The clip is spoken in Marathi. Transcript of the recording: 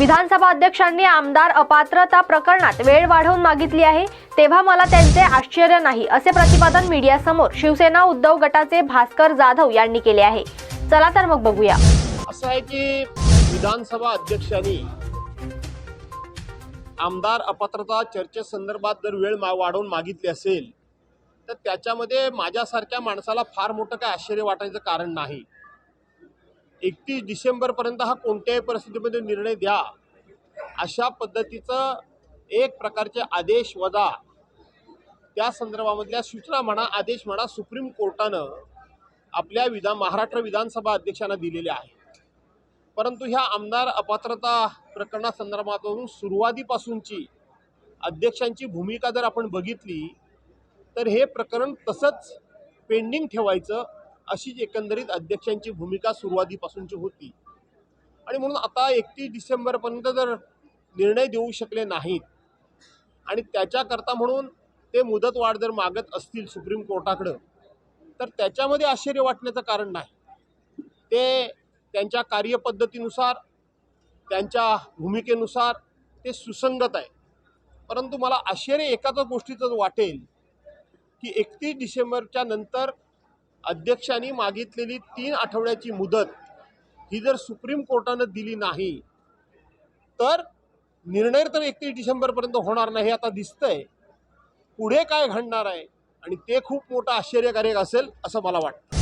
विधानसभा अध्यक्षांनी आमदार अपात्रता प्रकरणात वेळ वाढवून मागितली आहे. तेव्हा मला त्यांचे आश्चर्य नाही असे प्रतिपादन मीडियासमोर शिवसेना उद्धव गटाचे भास्कर जाधव यांनी केले आहे. चला तर मग बघूया. असं आहे की विधानसभा अध्यक्षांनी आमदार अपात्रता चर्चेसंदर्भात जर वेळ मा वाढवून मागितली असेल तर त्याच्यामध्ये माझ्यासारख्या माणसाला फार मोठं काय आश्चर्य वाटायचं कारण नाही. एकतीस डिसेंबरपर्यंत हा कोणत्याही परिस्थितीमध्ये निर्णय द्या. अशा पद्धतीचं एक प्रकारचे आदेश वजा. त्या संदर्भामधल्या सूचना म्हणा आदेश म्हणा सुप्रीम कोर्टानं आपल्या विधान महाराष्ट्र विधानसभा अध्यक्षांना दिलेल्या आहे परंतु ह्या आमदार अपात्रता प्रकरणासंदर्भातून सुरुवातीपासूनची अध्यक्षांची भूमिका जर आपण बघितली तर हे प्रकरण तसंच पेंडिंग ठेवायचं अशीच एकंदरीत अध्यक्षांची भूमिका सुरुवातीपासूनची होती. आणि म्हणून आता एकतीस डिसेंबरपर्यंत जर निर्णय देऊ शकले नाहीत आणि त्याच्याकरता म्हणून ते मुदतवाढ जर मागत असतील सुप्रीम कोर्टाकडं तर त्याच्यामध्ये आश्चर्य वाटण्याचं कारण नाही. ते त्यांच्या कार्यपद्धतीनुसार त्यांच्या भूमिकेनुसार ते सुसंगत आहे. परंतु मला आश्चर्य एकाच गोष्टीचं वाटेल की एकतीस डिसेंबरच्या नंतर अध्यक्षांनी मागितलेली तीन आठवड्याची मुदत ही जर सुप्रीम कोर्टानं दिली नाही तर निर्णय तर एकतीस डिसेंबरपर्यंत होणार नाही हे आता दिसतंय. पुढे काय घडणार आहे? आणि ते खूप मोठं आश्चर्यकारक असेल असं मला वाटतं.